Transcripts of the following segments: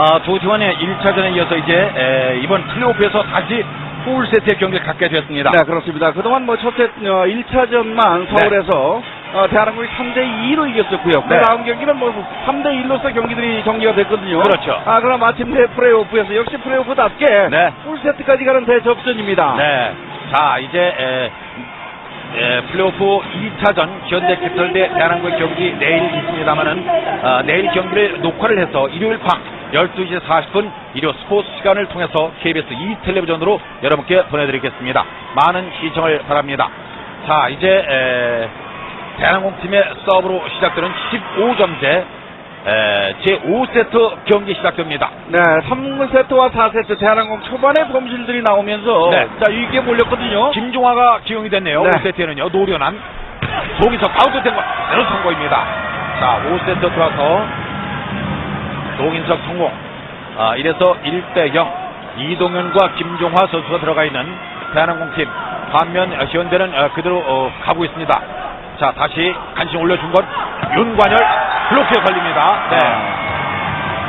아, 두 팀원의 1차전에 이어서 이제 에, 이번 플레이오프에서 다시 풀 세트의 경기를 갖게 됐습니다. 네, 그렇습니다. 그동안 뭐 첫째 어, 1차전만 서울에서 어, 대한항공이 3대 2로 이겼었고요. 그 네. 다음 경기는 뭐 3대 1로서 경기들이 전개가 됐거든요. 그렇죠. 아, 그럼 마침내 플레이오프에서 역시 플레이오프답게 네. 풀 세트까지 가는 대접전입니다. 네. 자, 이제 에, 에, 플레이오프 2차전 현대 캐피털 대 대한항공의 경기 내일 있습니다만은 어, 내일 경기를 녹화를 해서 일요일 밤 12시 40분 일요 스포츠 시간을 통해서 KBS 2 텔레비전으로 여러분께 보내드리겠습니다. 많은 시청을 바랍니다. 자, 이제 에, 대한항공 팀의 서브로 시작되는 15점제 제 5세트 경기 시작됩니다. 네, 3세트와 4세트 대한항공 초반에 범실들이 나오면서 네. 자, 위기에 몰렸거든요. 김종화가 기용이 됐네요. 네. 5세트에는요. 노련한 송희석 아웃된 거 제로 성공입니다. 자, 5세트 들어와서 송인석 성공. 아, 이래서 1대 0. 이동현과 김종화 선수가 들어가 있는 대한항공 팀. 반면 어, 현대는 어, 그대로 어, 가고 있습니다. 자, 다시 간신 올려준 건 윤관열 블록에 걸립니다. 네.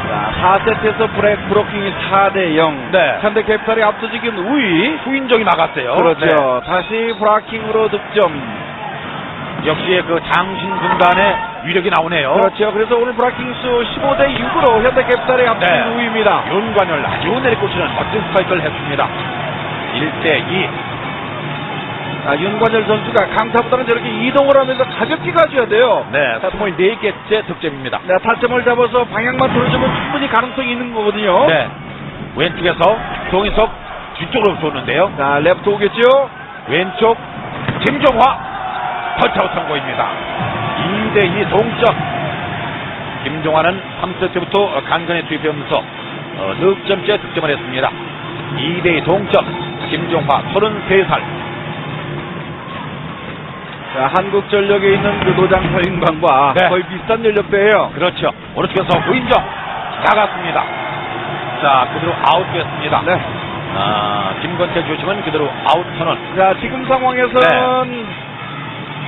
자, 4세트에서 브레이크 브로킹이 4대 0. 네. 현대 캐피탈이 압도적인 우위. 후인정이 나갔어요. 그렇죠. 네. 다시 브라킹으로 득점. 역시 그 장신 군단의 위력이 나오네요. 그렇죠. 그래서 오늘 브라킹 수 15대 6으로 현대캐피탈이 압도적인 네. 우위입니다. 윤관열 아주 내리꽂히는 멋진 스파이크를 했습니다. 1대 2. 아, 윤관열 선수가 강타보다는 저렇게 이동을 하면서 가볍게 가줘야 돼요. 네, 24개째 득점입니다. 네, 타점을 잡아서 방향만 돌려주면 충분히 가능성이 있는 거거든요. 네. 왼쪽에서 송희석 뒤쪽으로 쏘는데요. 자, 랩트 오겠죠? 왼쪽 김종화 터치아웃 성공입니다. 2대2 동점. 김종화는 3세트부터 간간히 투입하면서 어, 득점째 득점을 했습니다. 2대2 동점. 김종화 33살. 자, 한국전력에 있는 그 노장 서인광과 네. 거의 비슷한 연령대예요. 그렇죠. 오른쪽에서 후인정 나갔습니다. 자, 그대로 아웃됐습니다. 네. 아, 김건태 주심은 그대로 아웃 선언. 자, 지금 상황에서는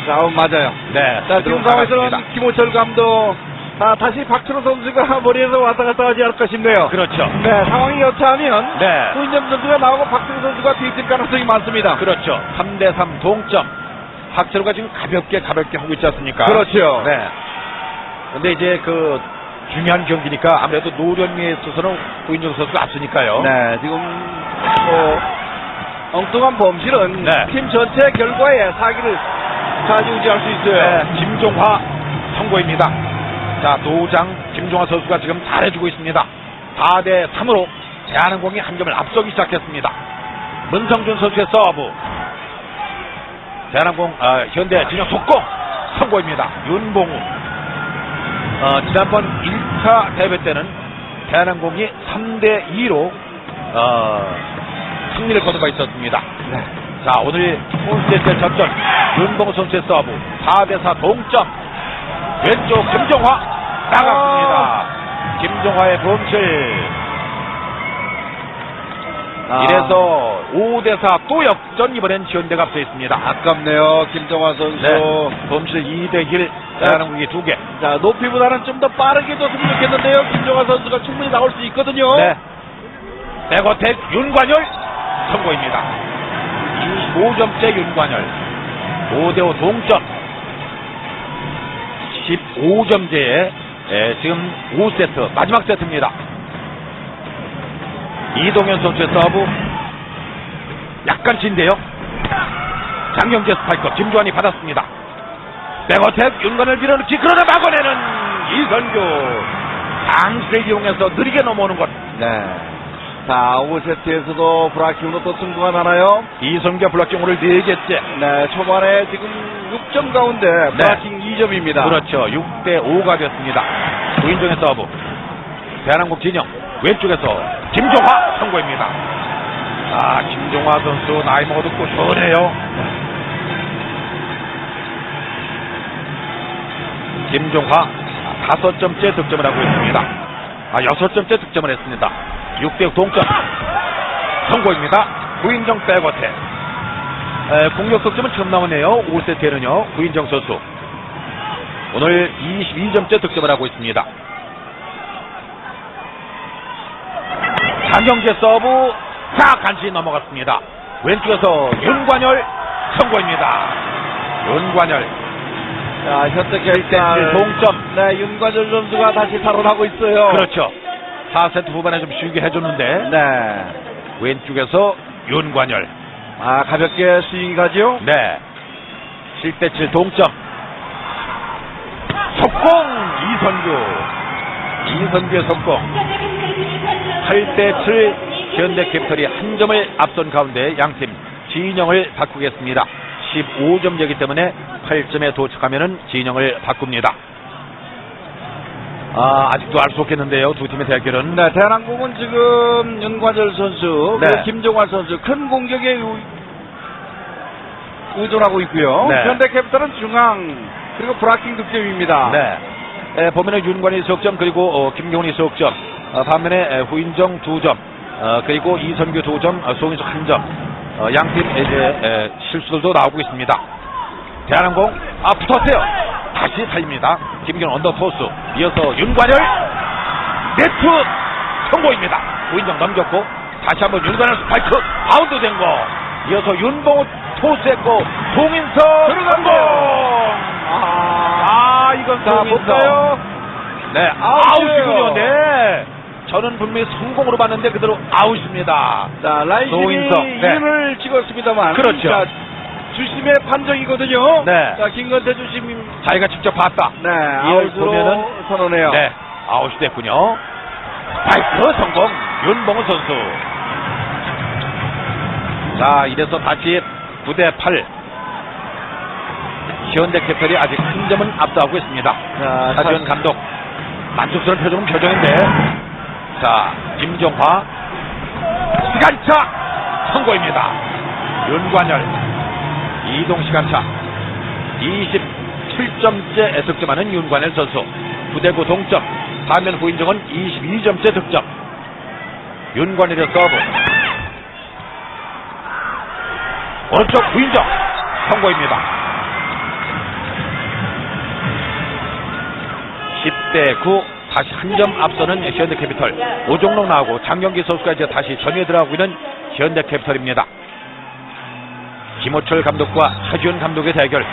자, 어, 맞아요. 네. 자, 지금 상황에서는. 김호철 감독 아, 다시 박철호 선수가 머리에서 왔다 갔다 하지 않을까 싶네요. 그렇죠. 네, 상황이 여차하면 네. 후인점 선수가 나오고 박철호 선수가 뒤질 가능성이 많습니다. 그렇죠. 3대3 동점. 박철호가 지금 가볍게 가볍게 하고 있지 않습니까? 그렇죠. 네. 근데 이제 그 중요한 경기니까 아무래도 노련미에 있어서는 후인정 선수가 앞서니까요. 네, 지금 뭐 엉뚱한 범실은 네. 팀 전체 결과에 사기를 좌지우지할 수 있어요. 네, 김종화 선고입니다. 자, 노장 김종화 선수가 지금 잘해주고 있습니다. 4대 3으로 대한항공이 한 점을 앞서기 시작했습니다. 문성준 선수의 서브. 대한항공 아, 현대 진영 속공 선고입니다. 윤봉우. 어, 지난번 1차 대회 때는 대한항공이 3대 2로 어, 승리를 거둔 바 있었습니다. 네. 자, 오늘 홈스테이트 접전 윤봉우 선수의 서브 4대4 동점 왼쪽 김종화 나갔습니다. 김종화의 범실 아, 이래서 5대4 또 역전 이번엔 지원대가 앞서 있습니다. 아깝네요, 김정화 선수. 네, 범실 2대1 대한항공이 2개 자, 높이보다는 좀 더 빠르게 줬으면 좋겠는데요. 김정화 선수가 충분히 나올 수 있거든요. 네. 백어택 윤관열 성공입니다. 25점째 윤관열 5대5 동점 15점째에 지금 5세트 마지막 세트입니다. 이동현 선수의 서브 약간 진데요. 장경재 스파이커 김주환이 받았습니다. 백어택 윤관을 밀어넣기 그러나 막아내는 이선규 이용해서 느리게 넘어오는 것 네. 자, 5세트에서도 브라키우로 또 승부가 나나요? 이성규 블락킹 오늘 4개째. 네, 초반에 지금 6점 가운데 브라킹 2점입니다. 그렇죠. 6대 5가 됐습니다. 구인정의 서브. 대한항공 진영. 왼쪽에서 김종화 선고입니다. 아 김종화 선수 나이 먹어도 꾸준해요. 김종화 아, 다섯 점째 득점을 하고 있습니다. 아 여섯 점째 득점을 했습니다 6대 동점 성공입니다 구인정 백어택 에, 공격 득점은 처음 나오네요 5세트에는요 구인정 선수 오늘 22점째 득점을 하고 있습니다 장경재 서브 자 간신히 넘어갔습니다. 왼쪽에서 윤관열 성공입니다. 윤관열 자, 1대7 결과 동점. 네, 윤관열 선수가 다시 살아나고 있어요. 그렇죠. 4세트 후반에 좀 쉬게 해줬는데 네. 왼쪽에서 윤관열. 아, 가볍게 스윙 가죠? 네. 7대7 동점. 속공! 이선규. 이선규의 속공. 8대7 현대 캐피털이 한 점을 앞선 가운데 양팀 진영을 바꾸겠습니다. 15점이기 때문에 8점에 도착하면 진영을 바꿉니다 아, 아직도 알 수 없겠는데요 두 팀의 대결은 네, 대한항공은 지금 윤관열 선수, 네. 그리고 김종환 선수 큰 공격에 의- 의존하고 있고요. 네. 현대캐피탈은 중앙 그리고 브라킹 득점입니다. 네. 에, 보면은 윤관이 석점 그리고 어, 김경훈이 석점 어, 반면에 에, 후인정 두점 어, 그리고 이선규 두점 어, 송인석 한점 어, 양팀 이제 에, 실수들도 나오고 있습니다 대한항공 아 붙었어요 다시 살립니다 김경훈 언더 토스 이어서 윤관열 네트 성공입니다 후인정 넘겼고 다시 한번 윤관열 스파이크 바운드 된 거 이어서 윤봉우 토스 했고 송인석 성공 아, 아, 이건 자. 볼까요? 네. 아웃이군요. 네. 저는 분명히 성공으로 봤는데 그대로 아웃입니다. 자, 라이신이 노인석, 네. 이름을 찍었습니다만. 그렇죠. 자, 주심의 판정이거든요. 네. 자, 김건태 주심, 자기가 직접 봤다. 네, 이걸 아웃으로 보면은 선언해요. 네, 아웃이 됐군요. 파이터 성공, 윤봉우 선수. 자, 이래서 다시 9대 8. 현대캐피탈이 아직 한 점은 앞서가고 있습니다. 자, 차지원 감독 만족스러운 표정은 표정인데 자 김종화 시간차 성공입니다 윤관열 이동 시간 차. 27점째 득점하는 윤관열 선수. 9대9 동점. 반면 후인정은 22점째 득점. 윤관열의 서브. 오른쪽 후인정 성공입니다. 10대 9 다시 한 점 앞서는 현대캐피털. 오종록 나오고 장경기 선수가 이제 다시 전위에 들어가고 있는 현대캐피털입니다. 김호철 감독과 하지원 감독의 대결.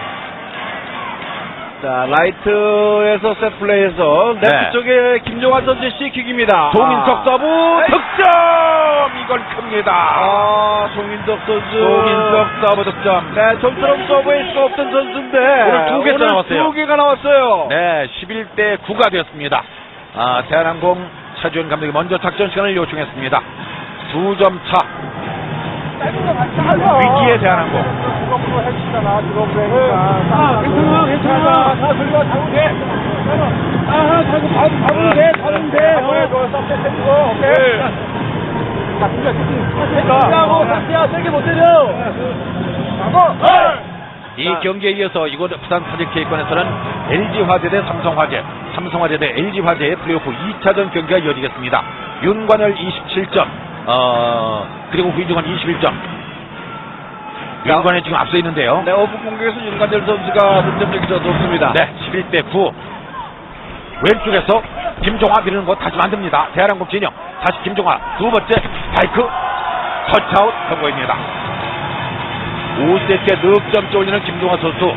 자, 라이트에서 셋 플레이에서 네. 레프트 쪽에 김종환 선수의 C킥입니다. 송인석 아. 서브 득점 이건 큽니다. 아, 송인석 선수. 송인석 서브 득점. 네, 좀처럼 서브에 수가 없던 선수인데. 오늘 두 오늘 나왔어요. 두 개가 나왔어요. 네, 11대 9가 되었습니다. 아, 대한항공 차지원 감독이 먼저 작전 시간을 요청했습니다. 두 점 차. 위기의 대한 항공. 아, 괜찮아, 괜찮아. 다 돌려, 잡으게. 아, 자꾸 밟, 밟으면 돼, 밟으면 돼. 어, 그거 싹 해주고, 오케이. 자, 진짜, 진짜. 세게 삭제야, 세게 못 때려. 하고, 이 경기에 이어서 이곳 부산 사직케이권에서는 LG화재 대 삼성화재, 삼성화재 대 LG화재의 플레이오프 2차전 경기가 이어지겠습니다. 윤관열 27점, 어, 그리고 후이중환 21점. 윤관열 지금 앞서 있는데요. 네, 오픈 공격에서 윤관열 선수가 득점력이 더 높습니다. 네, 11대 9. 왼쪽에서 김종화 밀는 거 다시 만듭니다. 대한항공 진영. 다시 김종화 두 번째 스파이크 터치아웃 성공입니다. 5세트에 득점 올리는 김종화 선수.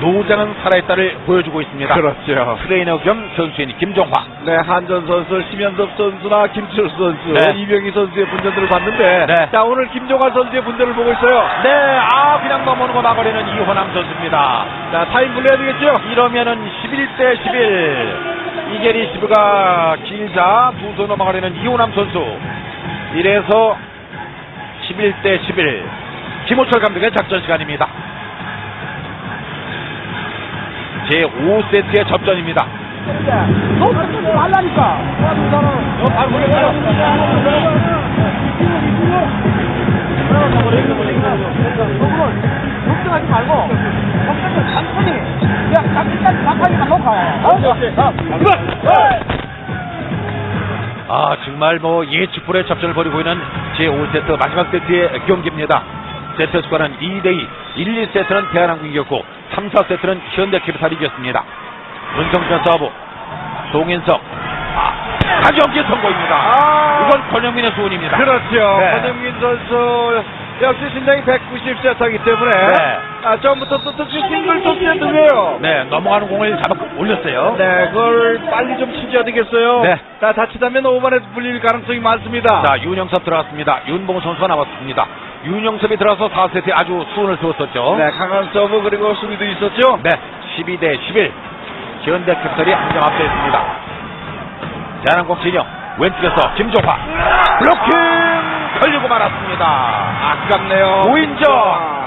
노장은 살아있다를 보여주고 있습니다. 그렇죠. 트레이너 겸 선수인 김종화. 네, 한전 선수, 심현섭 선수나 김철수 선수, 네. 이병희 선수의 분전들을 봤는데, 네. 자, 오늘 김종환 선수의 분전을 보고 있어요. 네, 아, 그냥 넘어오는 거 막아내는 이호남 선수입니다. 자, 타임 불러야 되겠죠? 이러면은 11대 11. 이게 리 시브가 길자 두손 넘어가려는 이호남 선수. 이래서 11대 11. 김호철 감독의 작전 시간입니다. 제 5세트의 접전입니다. 아 정말 뭐 예측불의 접전을 벌이고 있는 제5세트 마지막 세트의 경기입니다. 세트 스코어는 2대2 1, 2세트는 대한항공이 이겼고 3, 4세트는 현대캐피탈이 이겼습니다. 문성준 서브 송인석 아, 가정기 성공입니다. 아. 이건 권영민의 수훈입니다. 그렇죠. 네. 권영민 선수 역시 신장이 190세타이기 때문에 네. 아, 처음부터 또 싱글 토스에 들려요. 네, 넘어가는 공을 잡아 올렸어요. 네, 그걸 빨리 좀 치셔야 되겠어요. 네. 자, 다치다면 오반에 불릴 가능성이 많습니다. 자, 윤영섭 들어갔습니다. 윤봉 선수가 나왔습니다. 윤영섭이 들어서 4세트에 아주 수훈을 세웠었죠. 네, 강한 서브 그리고 수비도 있었죠. 네, 12 대 11. 현대 캡슬이 한점 앞서 있습니다. 대한항공 진영 왼쪽에서 김종화 블로킹 걸리고 말았습니다. 아깝네요. 후인정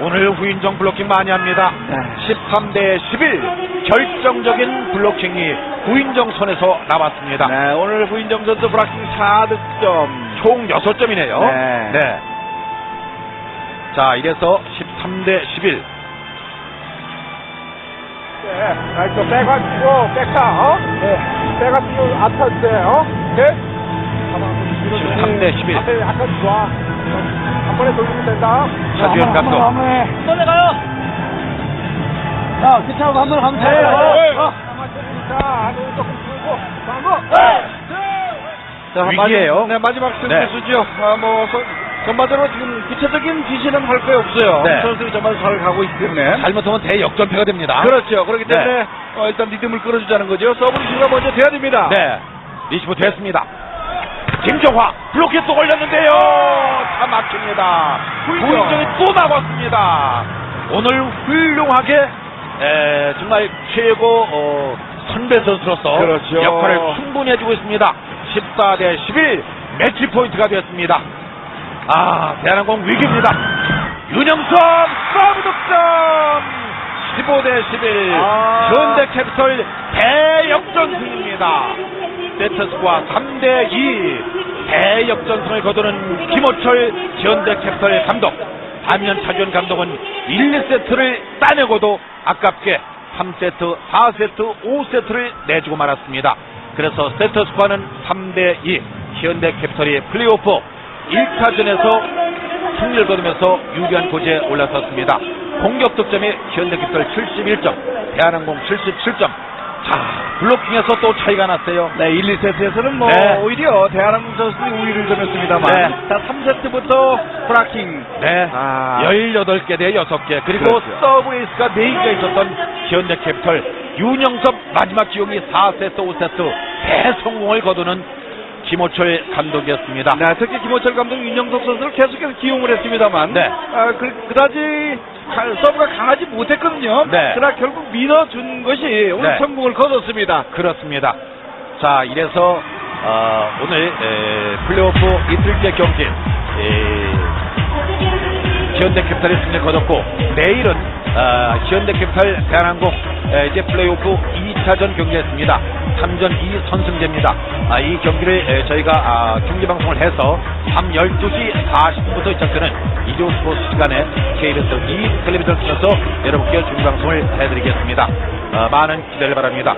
오늘 후인정 블로킹 많이 합니다. 네. 13대 11 결정적인 블로킹이 후인정 손에서 나왔습니다. 네, 오늘 후인정 선수 브라킹 4득점. 총 6점이네요. 네. 자, 이래서 13대 11. 네, 아, 저 빼가 치고, 백타, 어? 네. 빼가 치고, 앞타 주세요, 어? 좀. 13대 11. 앞에 약간 좋아. 한 번에 돌리면 된다. 차주현 감독. 한 번에. 한 번에 가요. 자, 기차하고 한 번에 가면 네. 돼요. 네. 어? 자, 안으로 조금 풀고, 방어. 자, 위기예요. 마지막, 네, 마지막 네. 승리수죠. 아, 뭐, 서- 전반적으로 지금 구체적인 지시는 할거 없어요. 네. 선수들이 정말 잘 가고 있기 때문에. 잘못하면 대역전패가 됩니다. 그렇죠. 그렇기 네. 때문에 어, 일단 리듬을 끌어주자는 거죠. 서브 리시브가 먼저 돼야 됩니다. 네. 리시브 됐습니다. 김정화 블로켓 또 걸렸는데요. 다 막힙니다. 후인정이 또 나왔습니다. 오늘 훌륭하게 에, 정말 최고 어, 선배 선수로서 그렇죠. 역할을 충분히 해주고 있습니다. 14 대 11 매치 포인트가 되었습니다. 아 대한항공 위기입니다. 윤영섭 서브 득점 15대 11 아. 현대캐피털 대역전승입니다. 세트스코어 3대 2 대역전승을 거두는 김호철 현대캐피털 감독 반면 차주현 감독은 1, 2세트를 따내고도 아깝게 3세트, 4세트, 5세트를 내주고 말았습니다. 그래서 세트 스코어는 3대 2 현대캐피털이 플레이오프 1차전에서 승리를 거두면서 유리한 고지에 올라섰습니다. 공격 득점이 현대캐피털 71점, 대한항공 77점. 자, 블로킹에서 또 차이가 났어요. 네, 1, 2세트에서는 뭐 네. 오히려 대한항공 선수들이 우위를 점했습니다만 네. 자, 3세트부터 브라킹 네. 아. 18개 대 6개. 그리고 그렇죠. 서브 에이스가 4개가 있었던 현대캐피털 윤영섭 마지막 기용이 4세트, 5세트 대성공을 거두는 김호철 감독이었습니다. 네, 특히 김호철 감독 윤영석 선수를 계속해서 기용을 했습니다만 네. 아, 그, 그다지 가- 서브가 강하지 못했거든요. 네. 그러나 결국 밀어준 것이 오늘 네. 성공을 거뒀습니다. 그렇습니다. 자, 이래서 어, 오늘 에, 플레이오프 이틀째 경기 에, 현대캐피탈이 승리를 거뒀고 내일은 어, 현대캐피탈 대한항공 에, 이제 플레이오프 2차전 경기했습니다. 3전 2선승제입니다. 아, 이 경기를 에, 저희가 아, 경기 방송을 해서 밤 12시 40분부터 시작되는 이조 스포츠 시간에 KBS 2 텔레비전 통해서 여러분께 중방송을 해드리겠습니다. 어, 많은 기대를 바랍니다.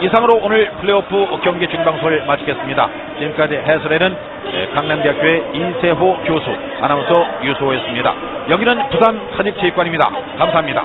이상으로 오늘 플레이오프 경기 중방송을 마치겠습니다. 지금까지 해설에는 예, 강남대학교의 인세호 교수, 아나운서 유소호였습니다. 여기는 부산 한익체육관입니다. 감사합니다.